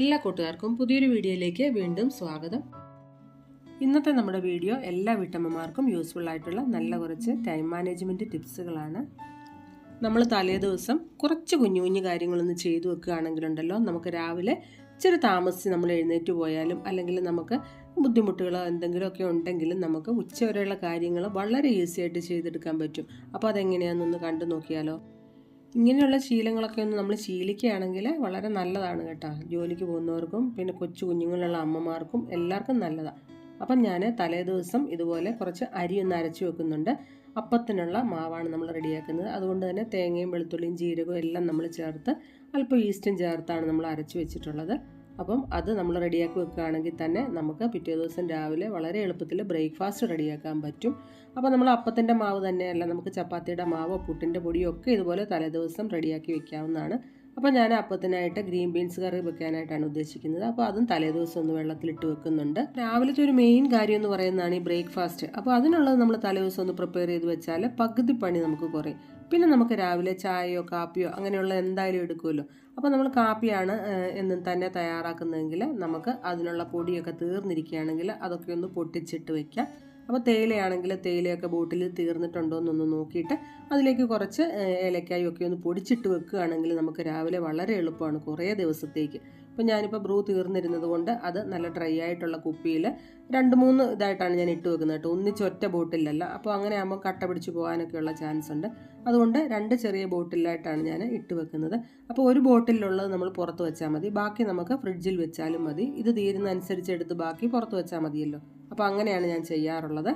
എല്ലാ കൂട്ടുകാർക്കും പുതിയൊരു വീഡിയോയിലേക്ക് വീണ്ടും സ്വാഗതം. ഇന്നത്തെ നമ്മുടെ വീഡിയോ എല്ലാ വീട്ടമ്മമാർക്കും യൂസ്ഫുൾ ആയിട്ടുള്ള നല്ല കുറച്ച് ടൈം മാനേജ്മെന്റ് ടിപ്സുകളാണ് നമ്മൾ തലേ ദിവസം കുറച്ച് കുഞ്ഞു കുഞ്ഞു കാര്യങ്ങളൊന്ന് ചെയ്തു വെക്കുകയാണെങ്കിലുണ്ടല്ലോ നമുക്ക് രാവിലെ ഇച്ചിരി താമസിച്ച് നമ്മൾ എഴുന്നേറ്റ് പോയാലും അല്ലെങ്കിൽ നമുക്ക് ബുദ്ധിമുട്ടുകളോ എന്തെങ്കിലുമൊക്കെ ഉണ്ടെങ്കിലും നമുക്ക് ഉച്ചവരെയുള്ള കാര്യങ്ങൾ വളരെ ഈസി ആയിട്ട് ചെയ്തെടുക്കാൻ പറ്റും. അപ്പോൾ അതെങ്ങനെയാണെന്നൊന്ന് കണ്ടു നോക്കിയാലോ? ഇങ്ങനെയുള്ള ശീലങ്ങളൊക്കെ ഒന്ന് നമ്മൾ ശീലിക്കുകയാണെങ്കിൽ വളരെ നല്ലതാണ് കേട്ടോ. ജോലിക്ക് പോകുന്നവർക്കും പിന്നെ കൊച്ചു കുഞ്ഞുങ്ങളുള്ള അമ്മമാർക്കും എല്ലാവർക്കും നല്ലതാണ് അപ്പം ഞാൻ തലേ ദിവസം ഇതുപോലെ കുറച്ച് അരി ഒന്ന് അരച്ച് വെക്കുന്നുണ്ട്. അപ്പത്തിനുള്ള മാവാണ് നമ്മൾ റെഡിയാക്കുന്നത്. അതുകൊണ്ട് തന്നെ തേങ്ങയും വെളുത്തുള്ളിയും ജീരകവും എല്ലാം നമ്മൾ ചേർത്ത് അല്പം ഈസ്റ്റും ചേർത്താണ് നമ്മൾ അരച്ച് വെച്ചിട്ടുള്ളത്. അപ്പം അത് നമ്മൾ റെഡിയാക്കി വെക്കുകയാണെങ്കിൽ തന്നെ നമുക്ക് പിറ്റേ ദിവസം രാവിലെ വളരെ എളുപ്പത്തിൽ ബ്രേക്ക്ഫാസ്റ്റ് റെഡിയാക്കാൻ പറ്റും. അപ്പോൾ നമ്മൾ അപ്പത്തിന്റെ മാവ് തന്നെയല്ല നമുക്ക് ചപ്പാത്തിയുടെ മാവോ പുട്ടിന്റെ പൊടിയോ ഒക്കെ ഇതുപോലെ തലേദിവസം റെഡിയാക്കി വെക്കാവുന്നതാണ്. അപ്പോൾ ഞാൻ അപ്പത്തിനായിട്ട് ഗ്രീൻ ബീൻസ് കറി വെക്കാനായിട്ടാണ് ഉദ്ദേശിക്കുന്നത്. അപ്പോൾ അതും തലേദിവസം ഒന്ന് വെള്ളത്തിലിട്ട് വെക്കുന്നുണ്ട്. രാവിലത്തെ ഒരു മെയിൻ കാര്യം എന്ന് പറയുന്നതാണ് ഈ ബ്രേക്ക്ഫാസ്റ്റ്. അപ്പോൾ അതിനുള്ളത് നമ്മൾ തലേദിവസം ഒന്ന് പ്രിപ്പയർ ചെയ്ത് വെച്ചാൽ പകുതി പണി നമുക്ക് കുറയും. പിന്നെ നമുക്ക് രാവിലെ ചായയോ കാപ്പിയോ അങ്ങനെയുള്ള എന്തായാലും എടുക്കുമല്ലോ. അപ്പോൾ നമ്മൾ കാപ്പിയാണ് എന്നും തന്നെ തയ്യാറാക്കുന്നതെങ്കിൽ നമുക്ക് അതിനുള്ള പൊടിയൊക്കെ തീർന്നിരിക്കുകയാണെങ്കിൽ അതൊക്കെ ഒന്ന് പൊട്ടിച്ചിട്ട് വെക്കാം. അപ്പോൾ തേയിലയാണെങ്കിൽ തേയിലയൊക്കെ ബോട്ടിൽ തീർന്നിട്ടുണ്ടോ എന്നൊന്ന് നോക്കിയിട്ട് അതിലേക്ക് കുറച്ച് ഏലക്കായും ഒക്കെ ഒന്ന് പൊടിച്ചിട്ട് വെക്കുകയാണെങ്കിൽ നമുക്ക് രാവിലെ വളരെ എളുപ്പമാണ് കുറേ ദിവസത്തേക്ക്. ഇപ്പം ഞാനിപ്പോൾ ബ്രൂ തീർന്നിരുന്നത് കൊണ്ട് അത് നല്ല ഡ്രൈ ആയിട്ടുള്ള കുപ്പിയിൽ രണ്ട് മൂന്ന് ഇതായിട്ടാണ് ഞാൻ ഇട്ട് വെക്കുന്നത് കേട്ടോ. ഒന്നിച്ച് ഒറ്റ ബോട്ടിലല്ല അപ്പോൾ അങ്ങനെ ആകുമ്പോൾ കട്ട പിടിച്ച് പോകാനൊക്കെയുള്ള ചാൻസ് ഉണ്ട്. അതുകൊണ്ട് രണ്ട് ചെറിയ ബോട്ടിലായിട്ടാണ് ഞാൻ ഇട്ട് വെക്കുന്നത്. അപ്പോൾ ഒരു ബോട്ടിലുള്ളത് നമ്മൾ പുറത്ത് വെച്ചാൽ മതി. ബാക്കി നമുക്ക് ഫ്രിഡ്ജിൽ വെച്ചാലും മതി. ഇത് തീരുന്ന അനുസരിച്ച് എടുത്ത് ബാക്കി പുറത്ത് വെച്ചാൽ മതിയല്ലോ. അപ്പോൾ അങ്ങനെയാണ് ഞാൻ ചെയ്യാറുള്ളത്.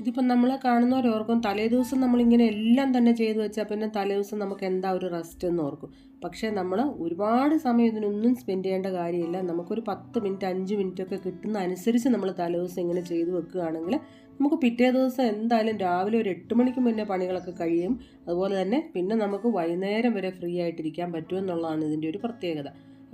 ഇതിപ്പം നമ്മളെ കാണുന്നവരോർക്കും തലേ ദിവസം നമ്മളിങ്ങനെ എല്ലാം തന്നെ ചെയ്തു വെച്ചാൽ പിന്നെ തലേ ദിവസം നമുക്ക് എന്താ ഒരു റെസ്റ്റ് എന്ന് ഓർക്കും. പക്ഷേ നമ്മൾ ഒരുപാട് സമയം ഇതിനൊന്നും സ്പെൻഡ് ചെയ്യേണ്ട കാര്യമില്ല. നമുക്കൊരു പത്ത് മിനിറ്റ് അഞ്ച് മിനിറ്റ് ഒക്കെ കിട്ടുന്ന അനുസരിച്ച് നമ്മൾ തലേ ദിവസം ഇങ്ങനെ ചെയ്തു വെക്കുകയാണെങ്കിൽ നമുക്ക് പിറ്റേ ദിവസം എന്തായാലും രാവിലെ ഒരു എട്ട് മണിക്ക് മുന്നേ പണികളൊക്കെ കഴിയും. അതുപോലെ തന്നെ പിന്നെ നമുക്ക് വൈകുന്നേരം വരെ ഫ്രീ ആയിട്ടിരിക്കാൻ പറ്റുമെന്നുള്ളതാണ് ഇതിന്റെ ഒരു പ്രത്യേകത.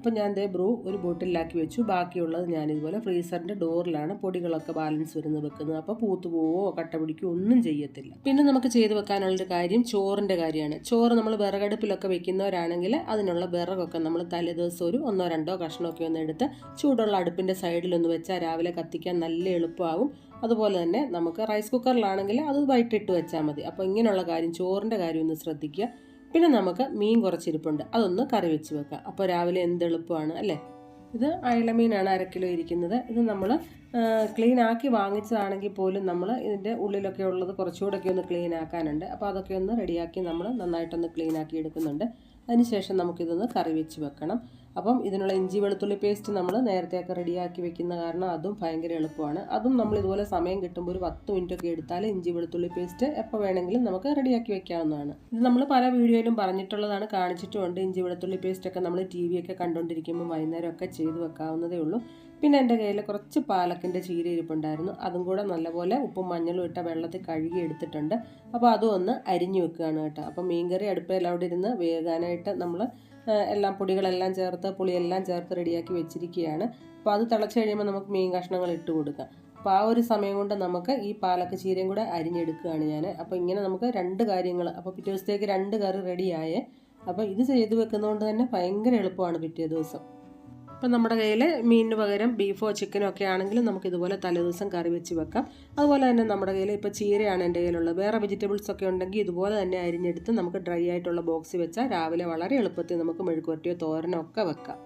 അപ്പം ഞാൻ ദേ ബ്രൂ ഒരു ബോട്ടിലാക്കി വെച്ചു. ബാക്കിയുള്ളത് ഞാൻ ഇതുപോലെ ഫ്രീസറിന്റെ ഡോറിലാണ് പൊടികളൊക്കെ ബാലൻസ് വരുന്നത് വെക്കുന്നത്. അപ്പോൾ പൂത്തു പോവോ കട്ട പിടിക്കുകയോ ഒന്നും ചെയ്യത്തില്ല. പിന്നെ നമുക്ക് ചെയ്ത് വെക്കാനുള്ളൊരു കാര്യം ചോറിന്റെ കാര്യമാണ്. ചോറ് നമ്മൾ വിറകടുപ്പിലൊക്കെ വെക്കുന്നവരാണെങ്കിൽ അതിനുള്ള വിറകൊക്കെ നമ്മൾ തലേദിവസം ഒരു ഒന്നോ രണ്ടോ കഷ്ണമൊക്കെ ഒന്ന് എടുത്ത് ചൂടുള്ള അടുപ്പിന്റെ സൈഡിലൊന്ന് വെച്ചാൽ രാവിലെ കത്തിക്കാൻ നല്ല എളുപ്പമാകും അതുപോലെ തന്നെ നമുക്ക് റൈസ് കുക്കറിലാണെങ്കിൽ അത് വൈകിട്ടിട്ട് വെച്ചാൽ മതി. അപ്പോൾ ഇങ്ങനെയുള്ള കാര്യം ചോറിന്റെ കാര്യം ഒന്ന് ശ്രദ്ധിക്കുക. പിന്നെ നമുക്ക് മീൻ കുറച്ചിരിപ്പുണ്ട്. അതൊന്ന് കറി വെച്ച് വെക്കാം. അപ്പോൾ രാവിലെ എന്ത് എളുപ്പമാണ് അല്ലേ? ഇത് അയലമീനാണ് അര കിലോ ഇരിക്കുന്നത്. ഇത് നമ്മൾ ക്ലീൻ ആക്കി വാങ്ങിച്ചതാണെങ്കിൽ പോലും നമ്മൾ ഇതിന്റെ ഉള്ളിലൊക്കെ ഉള്ളത് കുറച്ചുകൂടെയൊക്കെ ഒന്ന് ക്ലീൻ ആക്കാനുണ്ട്. അപ്പോൾ അതൊക്കെ ഒന്ന് റെഡിയാക്കി നമ്മൾ നന്നായിട്ടൊന്ന് ക്ലീൻ ആക്കി എടുക്കുന്നുണ്ട്. അതിനുശേഷം നമുക്കിതൊന്ന് കറി വെച്ച് വെക്കണം. അപ്പം ഇതിനുള്ള ഇഞ്ചി വെളുത്തുള്ളി പേസ്റ്റ് നമ്മൾ നേരത്തെയൊക്കെ റെഡിയാക്കി വെക്കുന്ന കാരണം അതും ഭയങ്കര എളുപ്പമാണ്. അതും നമ്മൾ ഇതുപോലെ സമയം കിട്ടുമ്പോൾ ഒരു പത്ത് മിനിറ്റ് ഒക്കെ എടുത്താൽ ഇഞ്ചി വെളുത്തുള്ളി പേസ്റ്റ് എപ്പോൾ വേണമെങ്കിലും നമുക്ക് റെഡിയാക്കി വെക്കാവുന്നതാണ്. ഇത് നമ്മൾ പല വീഡിയോയിലും പറഞ്ഞിട്ടുള്ളതാണ് കാണിച്ചിട്ടുമുണ്ട്. ഇഞ്ചി വെളുത്തുള്ളി പേസ്റ്റ് ഒക്കെ നമ്മൾ ടി വി ഒക്കെ കണ്ടുകൊണ്ടിരിക്കുമ്പോൾ വൈകുന്നേരം ഒക്കെ ചെയ്ത് വെക്കാവുന്നതേ ഉള്ളൂ. പിന്നെ എന്റെ കയ്യിൽ കുറച്ച് പാലക്കിന്റെ ചീര ഇരിപ്പുണ്ടായിരുന്നു. അതും കൂടെ നല്ലപോലെ ഉപ്പും മഞ്ഞളും ഇട്ട വെള്ളത്തിൽ കഴുകി എടുത്തിട്ടുണ്ട്. അപ്പോൾ അതും ഒന്ന് അരിഞ്ഞു വെക്കുകയാണ് കേട്ടോ. അപ്പോൾ മീൻകറി അടുപ്പയിൽ അവിടെ ഇരുന്ന് വേകാനായിട്ട് നമ്മൾ എല്ലാം പൊടികളെല്ലാം ചേർത്ത് പുളിയെല്ലാം ചേർത്ത് റെഡിയാക്കി വെച്ചിരിക്കുകയാണ്. അപ്പോൾ അത് തിളച്ച് കഴിയുമ്പോൾ നമുക്ക് മീൻ കഷ്ണങ്ങൾ ഇട്ട് കൊടുക്കാം. അപ്പോൾ ആ ഒരു സമയം കൊണ്ട് നമുക്ക് ഈ പാലക്ക് ചീരയും കൂടെ അരിഞ്ഞെടുക്കുകയാണ് ഞാൻ അപ്പോൾ ഇങ്ങനെ നമുക്ക് രണ്ട് കാര്യങ്ങൾ അപ്പോൾ പിറ്റേ ദിവസത്തേക്ക് രണ്ട് കറി റെഡിയായേ അപ്പോൾ ഇത് ചെയ്ത് വെക്കുന്നതുകൊണ്ട് തന്നെ ഭയങ്കര എളുപ്പമാണ് പിറ്റേ ദിവസം. ഇപ്പം നമ്മുടെ കയ്യിൽ മീനിന് പകരം ബീഫോ ചിക്കനോ ഒക്കെ ആണെങ്കിലും നമുക്ക് ഇതുപോലെ തലേദിവസം കറി വെച്ച് വെക്കാം. അതുപോലെ തന്നെ നമ്മുടെ കയ്യിൽ ഇപ്പോൾ ചീരയാണ് എന്റെ കയ്യിലുള്ളത്. വേറെ വെജിറ്റബിൾസ് ഒക്കെ ഉണ്ടെങ്കിൽ ഇതുപോലെ തന്നെ അരിഞ്ഞെടുത്ത് നമുക്ക് ഡ്രൈ ആയിട്ടുള്ള ബോക്സ് വെച്ചാൽ രാവിലെ വളരെ എളുപ്പത്തിൽ നമുക്ക് മെഴുക്കുവരട്ടിയോ തോരനോ ഒക്കെ വെക്കാം.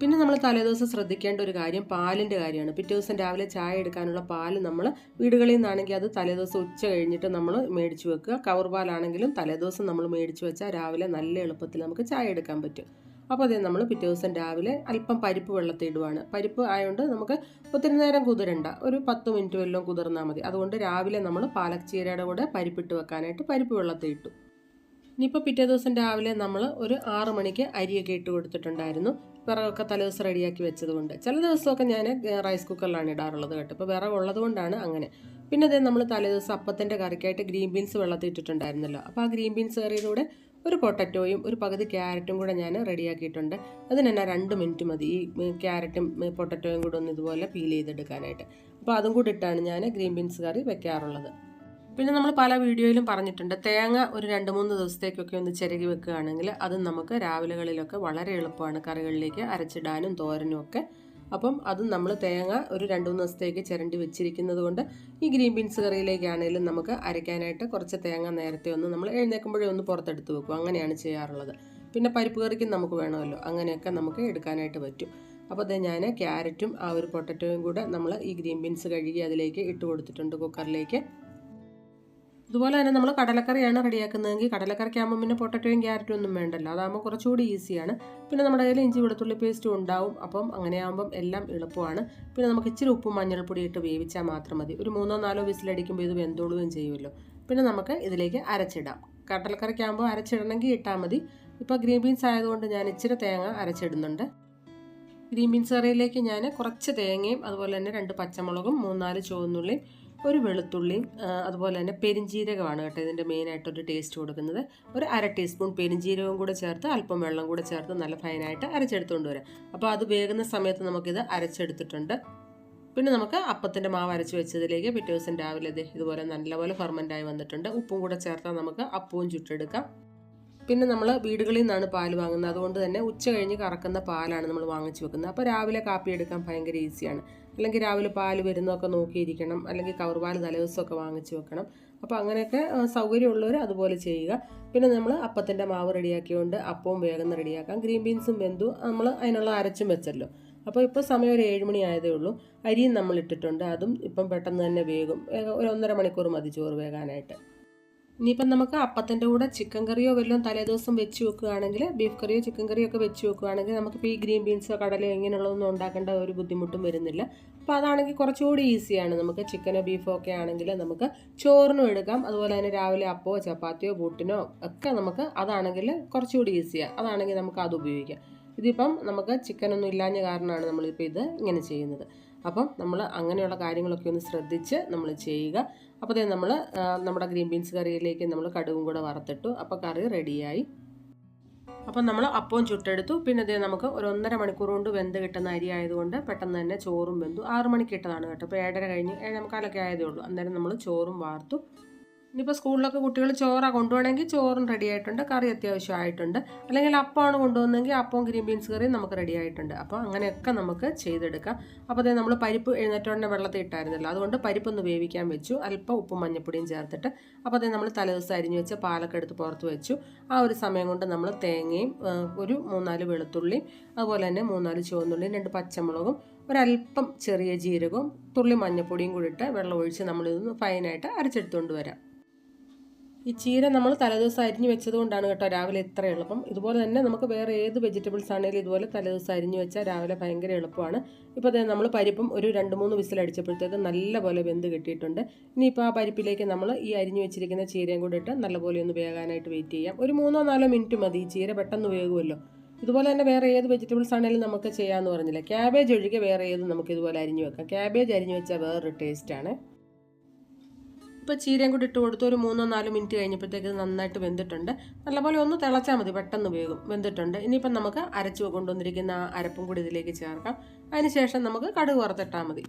പിന്നെ നമ്മൾ തലേദിവസം ശ്രദ്ധിക്കേണ്ട ഒരു കാര്യം പാലിന്റെ കാര്യമാണ്. പിറ്റേ ദിവസം രാവിലെ ചായ എടുക്കാനുള്ള പാൽ നമ്മൾ വീടുകളിൽ നിന്നാണെങ്കിൽ അത് തലേദിവസം ഉച്ച കഴിഞ്ഞിട്ട് നമ്മൾ മേടിച്ച് വെക്കുക. കവർ പാലാണെങ്കിലും തലേദിവസം നമ്മൾ മേടിച്ച് വെച്ചാൽ രാവിലെ നല്ല എളുപ്പത്തിൽ നമുക്ക് ചായ എടുക്കാൻ പറ്റും. അപ്പോൾ അതേ നമ്മൾ പിറ്റേ ദിവസം രാവിലെ അല്പം പരിപ്പ് വെള്ളത്തിൽ ഇടുവാണ്. പരിപ്പ് ആയതുകൊണ്ട് നമുക്ക് ഒത്തിരി നേരം കുതിരണ്ട. ഒരു പത്ത് മിനിറ്റ് വല്ലതും കുതിർന്നാൽ മതി. അതുകൊണ്ട് രാവിലെ നമ്മൾ പാലക് ചീരയുടെ കൂടെ പരിപ്പിട്ട് വെക്കാനായിട്ട് പരിപ്പ് വെള്ളത്തിൽ ഇട്ടു. ഇനിയിപ്പോൾ പിറ്റേ ദിവസം രാവിലെ നമ്മൾ ഒരു ആറ് മണിക്ക് അരിയൊക്കെ ഇട്ട് കൊടുത്തിട്ടുണ്ടായിരുന്നു. വിറകൊക്കെ തലേദിവസം റെഡിയാക്കി വെച്ചതുകൊണ്ട്. ചില ദിവസമൊക്കെ ഞാൻ റൈസ് കുക്കറിലാണ് ഇടാറുള്ളത് കേട്ടോ. ഇപ്പോൾ വിറകുള്ളത് കൊണ്ടാണ് അങ്ങനെ. പിന്നെ അതേ നമ്മൾ തലേദിവസം അപ്പത്തിന്റെ കറിക്കായിട്ട് ഗ്രീൻ ബീൻസ് വെള്ളത്തിൽ ഇട്ടിട്ടുണ്ടായിരുന്നല്ലോ. അപ്പോൾ ആ ഗ്രീൻ ബീൻസ് കറിയുടെ ഒരു പൊട്ടറ്റോയും ഒരു പകുതി ക്യാരറ്റും കൂടെ ഞാൻ റെഡിയാക്കിയിട്ടുണ്ട്. അതിന് തന്നെ രണ്ട് മിനിറ്റ് മതി. ഈ ക്യാരറ്റും പൊട്ടറ്റോയും കൂടെ ഒന്ന് ഇതുപോലെ പീൽ ചെയ്തെടുക്കാനായിട്ട്. അപ്പോൾ അതും കൂടി ഇട്ടാണ് ഞാൻ ഗ്രീൻ ബീൻസ് കറി വെക്കാറുള്ളത്. പിന്നെ നമ്മൾ പല വീഡിയോയിലും പറഞ്ഞിട്ടുണ്ട് തേങ്ങ ഒരു രണ്ട് മൂന്ന് ദിവസത്തേക്കൊക്കെ ഒന്ന് ചിരകി വെക്കുകയാണെങ്കിൽ അതും നമുക്ക് രാവിലെകളിലൊക്കെ വളരെ എളുപ്പമാണ് കറികളിലേക്ക് അരച്ചിടാനും തോരനും ഒക്കെ അപ്പം അത് നമ്മൾ തേങ്ങ ഒരു രണ്ട് മൂന്ന് ദിവസത്തേക്ക് ചിരണ്ടി വെച്ചിരിക്കുന്നത് കൊണ്ട് ഈ ഗ്രീൻ ബീൻസ് കറിയിലേക്കാണെങ്കിലും നമുക്ക് അരയ്ക്കാനായിട്ട് കുറച്ച് തേങ്ങ നേരത്തെ ഒന്ന് നമ്മൾ എഴുന്നേക്കുമ്പോഴേ ഒന്ന് പുറത്തെടുത്ത് വെക്കും. അങ്ങനെയാണ് ചെയ്യാറുള്ളത്. പിന്നെ പരിപ്പ് കറിക്കും നമുക്ക് വേണമല്ലോ. അങ്ങനെയൊക്കെ നമുക്ക് എടുക്കാനായിട്ട് പറ്റും. അപ്പോൾ അത് ഞാൻ ക്യാരറ്റും ആ ഒരു പൊട്ടറ്റോയും കൂടെ നമ്മൾ ഈ ഗ്രീൻ ബീൻസ് കഴുകി അതിലേക്ക് ഇട്ട് കൊടുത്തിട്ടുണ്ട് കുക്കറിലേക്ക്. ഇതുപോലെ തന്നെ നമ്മൾ കടലക്കറിയാണ് റെഡിയാക്കുന്നതെങ്കിൽ കടലക്കറിക്കാകുമ്പോൾ പിന്നെ പൊട്ടറ്റോയും ക്യാരറ്റും ഒന്നും വേണ്ടല്ലോ. അതാകുമ്പോൾ കുറച്ചുകൂടി ഈസിയാണ്. പിന്നെ നമ്മുടെ കയ്യിൽ ഇഞ്ചി വെളുത്തുള്ളി പേസ്റ്റും ഉണ്ടാവും. അപ്പം അങ്ങനെയാകുമ്പം എല്ലാം എളുപ്പമാണ്. പിന്നെ നമുക്ക് ഇച്ചിരി ഉപ്പും മഞ്ഞൾപ്പൊടി ഇട്ട് വേവിച്ചാൽ മാത്രം മതി. ഒരു മൂന്നോ നാലോ വിസിലടിക്കുമ്പോൾ ഇത് വെന്തോളുകയും ചെയ്യുമല്ലോ. പിന്നെ നമുക്ക് ഇതിലേക്ക് അരച്ചിടാം. കടലക്കറിക്കാകുമ്പോൾ അരച്ചിടണമെങ്കിൽ ഇട്ടാൽ മതി. ഇപ്പോൾ ഗ്രീൻ ബീൻസ് ആയതുകൊണ്ട് ഞാൻ ഇച്ചിരി തേങ്ങ അരച്ചിടുന്നുണ്ട്. ഗ്രീൻ ബീൻസ് കറിയിലേക്ക് ഞാൻ കുറച്ച് തേങ്ങയും അതുപോലെ തന്നെ രണ്ട് പച്ചമുളകും മൂന്നാൽ ചുവന്നുള്ളിയും ഒരു വെളുത്തുള്ളിയും അതുപോലെ തന്നെ പെരിഞ്ജീരകമാണ് കേട്ടോ ഇതിന്റെ മെയിനായിട്ടൊരു ടേസ്റ്റ് കൊടുക്കുന്നത്. ഒരു അര ടീസ്പൂൺ പെരിഞ്ജീരകവും കൂടെ ചേർത്ത് അല്പം വെള്ളം കൂടെ ചേർത്ത് നല്ല ഫൈനായിട്ട് അരച്ചെടുത്തുകൊണ്ട് വരാം. അപ്പോൾ അത് വേകുന്ന സമയത്ത് നമുക്കിത് അരച്ചെടുത്തിട്ടുണ്ട്. പിന്നെ നമുക്ക് അപ്പത്തിന്റെ മാവ് അരച്ച് വെച്ചതിലേക്ക് പിറ്റേ ദിവസം രാവിലെ ഇതുപോലെ നല്ലപോലെ ഫെർമെന്റായി വന്നിട്ടുണ്ട്. ഉപ്പും കൂടെ ചേർത്താൽ നമുക്ക് അപ്പവും ചുട്ടെടുക്കാം. പിന്നെ നമ്മൾ വീടുകളിൽ നിന്നാണ് പാൽ വാങ്ങുന്നത്. അതുകൊണ്ട് തന്നെ ഉച്ച കഴിഞ്ഞ് കറക്കുന്ന പാലാണ് നമ്മൾ വാങ്ങിച്ചു വെക്കുന്നത്. അപ്പോൾ രാവിലെ കാപ്പി എടുക്കാൻ ഭയങ്കര ഈസിയാണ്. അല്ലെങ്കിൽ രാവിലെ പാൽ വരുന്നതൊക്കെ നോക്കിയിരിക്കണം. അല്ലെങ്കിൽ കവർ പാൽ തലേദിവസമൊക്കെ വാങ്ങിച്ചു വെക്കണം. അപ്പോൾ അങ്ങനെയൊക്കെ സൗകര്യമുള്ളവർ അതുപോലെ ചെയ്യുക. പിന്നെ നമ്മൾ അപ്പത്തിന്റെ മാവ് റെഡിയാക്കിയുകൊണ്ട് അപ്പവും വേഗം റെഡിയാക്കാം. ഗ്രീൻ ബീൻസും വെന്തു. നമ്മൾ അതിനുള്ള അരച്ചും വെച്ചല്ലോ. അപ്പോൾ ഇപ്പോൾ സമയം ഒരു ഏഴ് മണി ആയതേ ഉള്ളൂ. അരിയും നമ്മൾ ഇട്ടിട്ടുണ്ട്. അതും ഇപ്പം പെട്ടെന്ന് തന്നെ വേഗം ഒരു ഒന്നര മണിക്കൂർ മതി ചോറ് വേകാനായിട്ട്. ഇനിയിപ്പം നമുക്ക് അപ്പത്തിന്റെ കൂടെ ചിക്കൻ കറിയോ വല്ലതും തലേദിവസം വെച്ച് വെക്കുകയാണെങ്കിൽ ബീഫ് കറിയോ ചിക്കൻ കറിയോ ഒക്കെ വെച്ച് വെക്കുകയാണെങ്കിൽ നമുക്കിപ്പോൾ ഈ ഗ്രീൻ ബീൻസോ കടലയോ ഇങ്ങനെയുള്ളതൊന്നും ഉണ്ടാക്കേണ്ട ഒരു ബുദ്ധിമുട്ടും വരുന്നില്ല. അപ്പോൾ അതാണെങ്കിൽ കുറച്ചുകൂടി ഈസിയാണ്. നമുക്ക് ചിക്കനോ ബീഫോ ഒക്കെ ആണെങ്കിൽ നമുക്ക് ചോറിനും എടുക്കാം. അതുപോലെ തന്നെ രാവിലെ അപ്പോ ചപ്പാത്തിയോ ബൂട്ടിനോ ഒക്കെ നമുക്ക് അതാണെങ്കിൽ കുറച്ചുകൂടി ഈസിയാണ് അതാണെങ്കിൽ നമുക്ക് അത് ഉപയോഗിക്കാം. ഇതിപ്പം നമുക്ക് ചിക്കനൊന്നും ഇല്ലാഞ്ഞ കാരണമാണ് നമ്മളിപ്പോൾ ഇത് ഇങ്ങനെ ചെയ്യുന്നത്. അപ്പം നമ്മൾ അങ്ങനെയുള്ള കാര്യങ്ങളൊക്കെ ഒന്ന് ശ്രദ്ധിച്ച് നമ്മൾ ചെയ്യുക. അപ്പോൾ അതേ നമ്മൾ നമ്മുടെ ഗ്രീൻ ബീൻസ് കറിയിലേക്ക് നമ്മൾ കടുകും കൂടെ വറുത്തിട്ടു. അപ്പോൾ കറി റെഡിയായി. അപ്പം നമ്മൾ അപ്പവും ചുട്ടെടുത്തു. പിന്നെ അതേ നമുക്ക് ഒരു ഒന്നര മണിക്കൂർ കൊണ്ട് വെന്ത് കിട്ടുന്ന അരി ആയതുകൊണ്ട് പെട്ടെന്ന് തന്നെ ചോറും വെന്തു. ആറ് മണിക്ക് ഇട്ടതാണ് കേട്ടോ. അപ്പോൾ ഏഴര കഴിഞ്ഞ് ഏഴ് മുക്കാലൊക്കെ ആയതേ ഉള്ളൂ. അന്നേരം നമ്മൾ ചോറും വാർത്തു. ഇനിയിപ്പോൾ സ്കൂളിലൊക്കെ കുട്ടികൾ ചോറാണ് കൊണ്ടുപോകണമെങ്കിൽ ചോറും റെഡി ആയിട്ടുണ്ട് കറി അത്യാവശ്യമായിട്ടുണ്ട് അല്ലെങ്കിൽ അപ്പമാണ് കൊണ്ടുപോകുന്നതെങ്കിൽ അപ്പവും ഗ്രീൻ ബീൻസ് കറിയും നമുക്ക് റെഡി ആയിട്ടുണ്ട്. അപ്പോൾ അങ്ങനെയൊക്കെ നമുക്ക് ചെയ്തെടുക്കാം. അപ്പോൾ അതേ നമ്മൾ പരിപ്പ് എഴുന്നേറ്റോടെ വെള്ളത്തിൽ ഇട്ടായിരുന്നല്ലോ അതുകൊണ്ട് പരിപ്പൊന്ന് വേവിക്കാൻ വെച്ചു. അല്പം ഉപ്പും മഞ്ഞപ്പൊടിയും ചേർത്തിട്ട് അപ്പോൾ അതേ നമ്മൾ തലേദിവസം അരിഞ്ഞു വെച്ച് പാലൊക്കെ എടുത്ത് പുറത്ത് വെച്ചു. ആ ഒരു സമയം കൊണ്ട് നമ്മൾ തേങ്ങയും ഒരു മൂന്നാൽ വെളുത്തുള്ളിയും അതുപോലെ തന്നെ മൂന്നാൽ ചുവന്നുള്ളിയും രണ്ട് പച്ചമുളകും ഒരല്പം ചെറിയ ജീരകവും തുള്ളി മഞ്ഞപ്പൊടിയും കൂടി ഇട്ട് വെള്ളം ഒഴിച്ച് നമ്മളിതൊന്ന് ഫൈനായിട്ട് അരച്ചെടുത്തുകൊണ്ട് വരാം. ഈ ചീര നമ്മൾ തലേദിവസം അരിഞ്ഞ് വെച്ചത് കൊണ്ടാണ് കേട്ടോ രാവിലെ ഇത്ര എളുപ്പം ഇതുപോലെ തന്നെ നമുക്ക് വേറെ ഏത് വെജിറ്റബിൾസ് ആണെങ്കിലും ഇതുപോലെ തലേദിവസം അരിഞ്ഞ് വെച്ചാൽ രാവിലെ ഭയങ്കര എളുപ്പമാണ്. ഇപ്പോൾ തന്നെ നമ്മൾ പരിപ്പും ഒരു രണ്ട് മൂന്ന് വിസിൽ വിസിലടിച്ചപ്പോഴത്തേക്ക് നല്ലപോലെ വെന്ത് കിട്ടിയിട്ടുണ്ട്. ഇനിയിപ്പോൾ ആ പരിപ്പിലേക്ക് നമ്മൾ ഈ അരിഞ്ഞ് വെച്ചിരിക്കുന്ന ചീരയും കൂടി ഇട്ട് നല്ലപോലെ ഒന്ന് വേകാനായിട്ട് വെയിറ്റ് ചെയ്യാം. ഒരു മൂന്നോ നാലോ മിനിറ്റ് മതി. ഈ ചീര പെട്ടെന്ന് വേകുമല്ലോ. ഇതുപോലെ തന്നെ വേറെ ഏത് വെജിറ്റബിൾസ് ആണെങ്കിലും നമുക്ക് ചെയ്യാമെന്ന് പറഞ്ഞില്ല? ക്യാബേജ് ഒഴികെ വേറെ ഏത് നമുക്ക് ഇതുപോലെ അരിഞ്ഞ് വെക്കാം. ക്യാബേജ് അരിഞ്ഞ് വെച്ചാൽ വേറൊരു ടേസ്റ്റാണ് ഇപ്പോൾ ചീരയും കൂടി ഇട്ട് കൊടുത്ത് ഒരു മൂന്നോ നാലോ മിനിറ്റ് കഴിഞ്ഞപ്പോഴത്തേക്ക് നന്നായിട്ട് വെന്തിട്ടുണ്ട്. നല്ലപോലെ ഒന്ന് തിളച്ചാൽ മതി പെട്ടെന്ന് വേഗം വെന്തിട്ടുണ്ട്. ഇനിയിപ്പം നമുക്ക് അരച്ചു കൊണ്ടുവന്നിരിക്കുന്ന ആ അരപ്പും കൂടി ഇതിലേക്ക് ചേർക്കാം. അതിനുശേഷം നമുക്ക് കടുക് വറുത്തിട്ടാൽ മതി.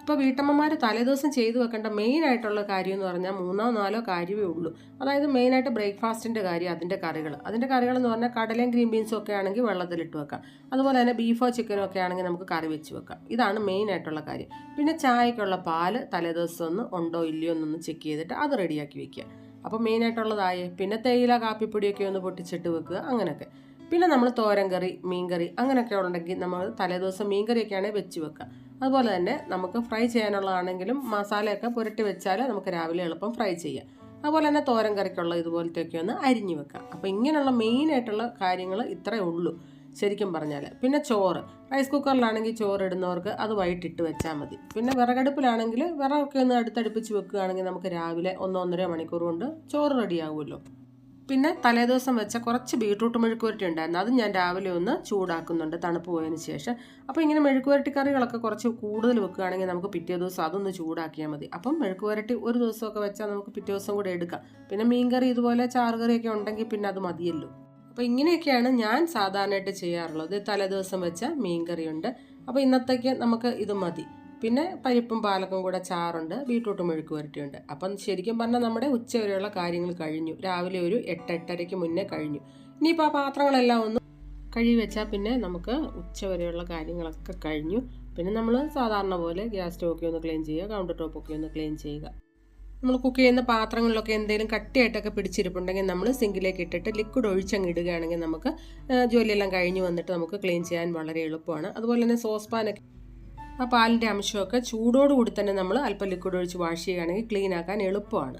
ഇപ്പോൾ വീട്ടമ്മമാർ തലേദിവസം ചെയ്തു വെക്കേണ്ട മെയിൻ ആയിട്ടുള്ള കാര്യം എന്ന് പറഞ്ഞാൽ മൂന്നോ നാലോ കാര്യമേ ഉള്ളൂ. അതായത് മെയിനായിട്ട് ബ്രേക്ക്ഫാസ്റ്റിന്റെ കാര്യം അതിന്റെ കറികൾ അതിന്റെ കറികൾ എന്ന് പറഞ്ഞാൽ കടലയും ഗ്രീൻ ബീൻസും ഒക്കെ ആണെങ്കിൽ വെള്ളത്തിലിട്ട് വെക്കാം. അതുപോലെ തന്നെ ബീഫോ ചിക്കനോ ഒക്കെ ആണെങ്കിൽ നമുക്ക് കറി വെച്ച് വെക്കാം. ഇതാണ് മെയിൻ ആയിട്ടുള്ള കാര്യം. പിന്നെ ചായക്കുള്ള പാൽ തലേദിവസം ഒന്ന് ഉണ്ടോ ഇല്ലയോ എന്നൊന്ന് ചെക്ക് ചെയ്തിട്ട് അത് റെഡിയാക്കി വെക്കുക. അപ്പോൾ മെയിനായിട്ടുള്ളതായേ പിന്നെ തേയില കാപ്പിപ്പൊടിയൊക്കെ ഒന്ന് പൊട്ടിച്ചിട്ട് വെക്കുക അങ്ങനെയൊക്കെ. പിന്നെ നമ്മൾ തോരൻ കറി മീൻ കറി അങ്ങനെയൊക്കെ ഉണ്ടെങ്കിൽ നമ്മൾ തലേദിവസം മീൻ കറിയൊക്കെയാണെങ്കിൽ വെച്ച് വെക്കുക. അതുപോലെ തന്നെ നമുക്ക് ഫ്രൈ ചെയ്യാനുള്ളതാണെങ്കിലും മസാലയൊക്കെ പുരട്ടി വെച്ചാൽ നമുക്ക് രാവിലെ എളുപ്പം ഫ്രൈ ചെയ്യാം. അതുപോലെ തന്നെ തോരൻ കറിക്കുള്ള ഇതുപോലത്തെയൊക്കെ ഒന്ന് അരിഞ്ഞു വെക്കാം. അപ്പോൾ ഇങ്ങനെയുള്ള മെയിനായിട്ടുള്ള കാര്യങ്ങൾ ഇത്രയേ ഉള്ളൂ ശരിക്കും പറഞ്ഞാൽ പിന്നെ ചോറ്. റൈസ് കുക്കറിലാണെങ്കിൽ ചോറ് ഇടുന്നവർക്ക് അത് വൈകിട്ടിട്ട് വെച്ചാൽ മതി. പിന്നെ വിറകടുപ്പിലാണെങ്കിൽ വിറകൊക്കെ ഒന്ന് അടുത്തടുപ്പിച്ച് വെക്കുകയാണെങ്കിൽ നമുക്ക് രാവിലെ ഒന്നൊന്നര മണിക്കൂർ കൊണ്ട് ചോറ് റെഡിയാകുമല്ലോ പിന്നെ തലേദിവസം വെച്ച കുറച്ച് ബീട്രൂട്ട് മെഴുക്കുവരട്ടി ഉണ്ടായിരുന്നു. അത് ഞാൻ രാവിലെ ഒന്ന് ചൂടാക്കുന്നുണ്ട്. തണുപ്പ് പോയതിന് ശേഷം. അപ്പോൾ ഇങ്ങനെ മെഴുക്കുവരട്ടി കറികളൊക്കെ കുറച്ച് കൂടുതൽ വെക്കുകയാണെങ്കിൽ നമുക്ക് പിറ്റേ ദിവസം അതൊന്ന് ചൂടാക്കിയാൽ മതി. അപ്പം മെഴുക്കുവരട്ടി ഒരു ദിവസമൊക്കെ വെച്ചാൽ നമുക്ക് പിറ്റേ ദിവസം കൂടെ എടുക്കാം. പിന്നെ മീൻകറി ഇതുപോലെ ചാറുകറിയൊക്കെ ഉണ്ടെങ്കിൽ പിന്നെ അത് മതിയല്ലോ. അപ്പോൾ ഇങ്ങനെയൊക്കെയാണ് ഞാൻ സാധാരണയായിട്ട് ചെയ്യാറുള്ളത്. തലേദിവസം വെച്ച മീൻകറിയുണ്ട് അപ്പോൾ ഇന്നത്തേക്ക് നമുക്ക് ഇത് മതി. പിന്നെ പരിപ്പും പാലക്കും കൂടെ ചാറുണ്ട് ബീട്രൂട്ട് മെഴുക്ക് വരട്ടിയുണ്ട്. അപ്പം ശരിക്കും പറഞ്ഞാൽ നമ്മുടെ ഉച്ചവരെയുള്ള കാര്യങ്ങൾ കഴിഞ്ഞു. രാവിലെ ഒരു എട്ട് എട്ടരയ്ക്ക് മുന്നേ കഴിഞ്ഞു. ഇനിയിപ്പോൾ ആ പാത്രങ്ങളെല്ലാം ഒന്ന് കഴുകി വെച്ചാൽ പിന്നെ നമുക്ക് ഉച്ചവരെയുള്ള കാര്യങ്ങളൊക്കെ കഴിഞ്ഞു. പിന്നെ നമ്മൾ സാധാരണ പോലെ ഗ്യാസ് സ്റ്റോവൊക്കെ ഒന്ന് ക്ലീൻ ചെയ്യുക കൗണ്ടർ ടോപ്പൊക്കെ ഒന്ന് ക്ലീൻ ചെയ്യുക. നമ്മൾ കുക്ക് ചെയ്യുന്ന പാത്രങ്ങളിലൊക്കെ എന്തെങ്കിലും കട്ടിയായിട്ടൊക്കെ പിടിച്ചിരിപ്പുണ്ടെങ്കിൽ നമ്മൾ സിങ്കിലേക്ക് ഇട്ടിട്ട് ലിക്വിഡ് ഒഴിച്ചങ്ങ് ഇടുകയാണെങ്കിൽ നമുക്ക് ജോലിയെല്ലാം കഴിഞ്ഞ് വന്നിട്ട് നമുക്ക് ക്ലീൻ ചെയ്യാൻ വളരെ എളുപ്പമാണ്. അതുപോലെ തന്നെ സോസ് പാനൊക്കെ ആ പാലിന്റെ അംശമൊക്കെ ചൂടോടുകൂടി തന്നെ നമ്മൾ അല്പം ലിക്വിഡ് ഒഴിച്ച് വാഷ് ചെയ്യുകയാണെങ്കിൽ ക്ലീൻ ആക്കാൻ എളുപ്പമാണ്.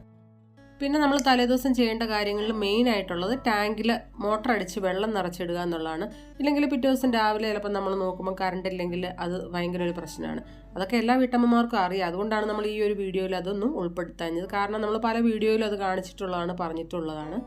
പിന്നെ നമ്മൾ തലേദിവസം ചെയ്യേണ്ട കാര്യങ്ങളിൽ മെയിൻ ആയിട്ടുള്ളത് ടാങ്കിൽ മോട്ടർ അടിച്ച് വെള്ളം നിറച്ചിടുക എന്നുള്ളതാണ്. ഇല്ലെങ്കിൽ പിറ്റേ ദിവസം രാവിലെ ചിലപ്പോൾ നമ്മൾ നോക്കുമ്പോൾ കറണ്ട് ഇല്ലെങ്കിൽ അത് ഭയങ്കര ഒരു പ്രശ്നമാണ്. അതൊക്കെ എല്ലാ വീട്ടമ്മമാർക്കും അറിയാം. അതുകൊണ്ടാണ് നമ്മൾ ഈ ഒരു വീഡിയോയിൽ അതൊന്നും ഉൾപ്പെടുത്താഞ്ഞത്. കാരണം നമ്മൾ പല വീഡിയോയിലും അത് കാണിച്ചിട്ടുള്ളതാണ് പറഞ്ഞിട്ടുള്ളതാണ്.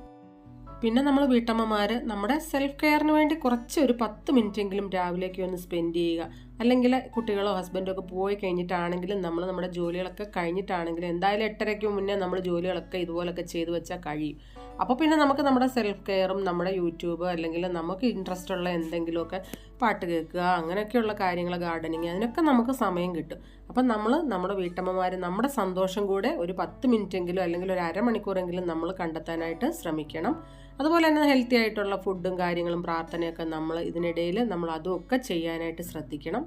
പിന്നെ നമ്മൾ വീട്ടമ്മമാർ നമ്മുടെ സെൽഫ് കെയറിന് വേണ്ടി കുറച്ച് ഒരു പത്ത് മിനിറ്റെങ്കിലും രാവിലേക്ക് ഒന്ന് സ്പെൻഡ് ചെയ്യുക. അല്ലെങ്കിൽ കുട്ടികളോ ഹസ്ബൻഡോ ഒക്കെ പോയി കഴിഞ്ഞിട്ടാണെങ്കിലും നമ്മൾ നമ്മുടെ ജോലികളൊക്കെ കഴിഞ്ഞിട്ടാണെങ്കിലും എന്തായാലും എട്ടരയ്ക്ക് മുന്നേ നമ്മൾ ജോലികളൊക്കെ ഇതുപോലൊക്കെ ചെയ്തു വെച്ചാൽ കഴിയും. അപ്പോൾ പിന്നെ നമുക്ക് നമ്മുടെ സെൽഫ് കെയറും നമ്മുടെ യൂട്യൂബ് അല്ലെങ്കിൽ നമുക്ക് ഇൻട്രസ്റ്റ് ഉള്ള എന്തെങ്കിലുമൊക്കെ പാട്ട് കേൾക്കുക അങ്ങനെയൊക്കെയുള്ള കാര്യങ്ങൾ ഗാർഡനിങ് അതിനൊക്കെ നമുക്ക് സമയം കിട്ടും. അപ്പം നമ്മൾ നമ്മുടെ വീട്ടമ്മമാർ നമ്മുടെ സന്തോഷം കൂടെ ഒരു പത്ത് മിനിറ്റെങ്കിലും അല്ലെങ്കിൽ ഒരു അരമണിക്കൂറെങ്കിലും നമ്മൾ കണ്ടെത്താനായിട്ട് ശ്രമിക്കണം. അതുപോലെ തന്നെ ഹെൽത്തി ആയിട്ടുള്ള ഫുഡും കാര്യങ്ങളും പ്രാർത്ഥനയൊക്കെ നമ്മൾ ഇതിനിടയിൽ നമ്മൾ അതുമൊക്കെ ചെയ്യാനായിട്ട് ശ്രദ്ധിക്കണം.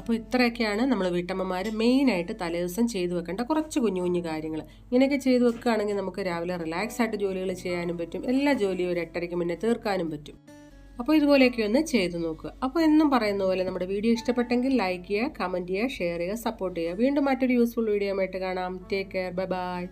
അപ്പോൾ ഇത്രയൊക്കെയാണ് നമ്മൾ വീട്ടമ്മമാർ മെയിനായിട്ട് തലേദിവസം ചെയ്തു വെക്കേണ്ട കുറച്ച് കുഞ്ഞു കുഞ്ഞു കാര്യങ്ങൾ. ഇങ്ങനെയൊക്കെ ചെയ്തു വെക്കുകയാണെങ്കിൽ നമുക്ക് രാവിലെ റിലാക്സ് ആയിട്ട് ജോലികൾ ചെയ്യാനും പറ്റും. എല്ലാ ജോലിയും ഒരു എട്ടരയ്ക്ക് മുന്നേ തീർക്കാനും പറ്റും. അപ്പോൾ ഇതുപോലെയൊക്കെ ഒന്ന് ചെയ്തു നോക്കുക. അപ്പോൾ എന്നും പറയുന്ന പോലെ നമ്മുടെ വീഡിയോ ഇഷ്ടപ്പെട്ടെങ്കിൽ ലൈക്ക് ചെയ്യുക കമന്റ് ചെയ്യുക ഷെയർ ചെയ്യുക സപ്പോർട്ട് ചെയ്യുക. വീണ്ടും മറ്റൊരു യൂസ്ഫുൾ വീഡിയോ ആയിട്ട് കാണാം. Take care bye bye